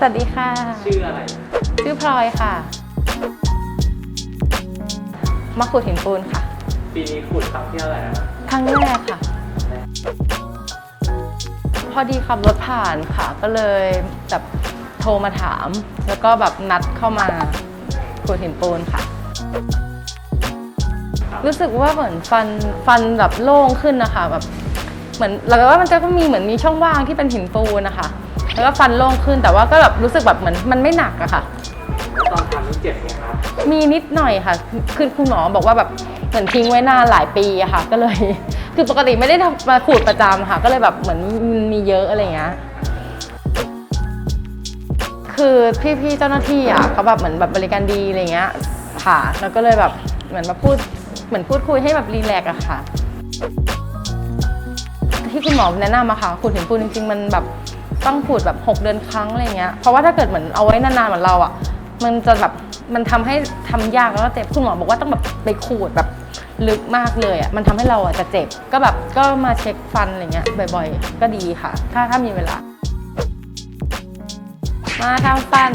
สวัสดีค่ะ ชื่ออะไร ชื่อพลอยค่ะ มาขุดหินปูนค่ะ ปีนี้ขุดครั้งที่เท่าไหร่แล้วนะครั้งแรกค่ะ พอดีขับรถผ่านค่ะ ก็เลยแบบโทรมาถาม แล้วก็แบบนัดเข้ามาขุดหินปูนค่ะ รู้สึกว่าเหมือนฟันฟันแบบโล่งขึ้นนะคะแบบเหมือนแล้วว่ามันจะก็มีเหมือนมีช่องว่างที่เป็นหินปูนนะคะ แล้วก็ฟันโล่งขึ้นแต่ว่าก็แบบรู้สึกแบบเหมือนมันไม่หนักอะค่ะแล้วตอนทำนี่เจ็บไหมครับมีนิดหน่อยค่ะ คือคุณหมอบอกว่าแบบเหมือนทิ้งไว้นานหลายปีอะค่ะ ก็เลย คือปกติไม่ได้ทำมาขูดประจำค่ะ ก็เลยแบบเหมือนมันมีเยอะอะไรอย่างเงี้ย คือพี่ๆเจ้าหน้าที่อะเขาแบบเหมือนแบบบริการดีอะไรเงี้ยค่ะ แล้วก็เลยแบบเหมือนมาพูดเหมือนพูดคุยให้แบบรีแลกซ์อะค่ะ ที่คุณหมอแนะนำอะค่ะขูดหินปูนจริงๆ มันแบบต้องขูดแบบ 6 เดือนครั้งอะไรเงี้ยเพราะว่าถ้าเกิดเหมือนเอาไว้นานๆเหมือนเราอะมันจะแบบมันทำให้ทำยากแล้วก็เจ็บคุณหมอบอกว่าต้องแบบไปขูดแบบลึกมากเลยอะมันทำให้เราอะจะเจ็บก็แบบก็มาเช็คฟันอะไรเงี้ยบ่อยๆ ก็ดีค่ะ ถ้าถ้ามีเวลา มาทำฟัน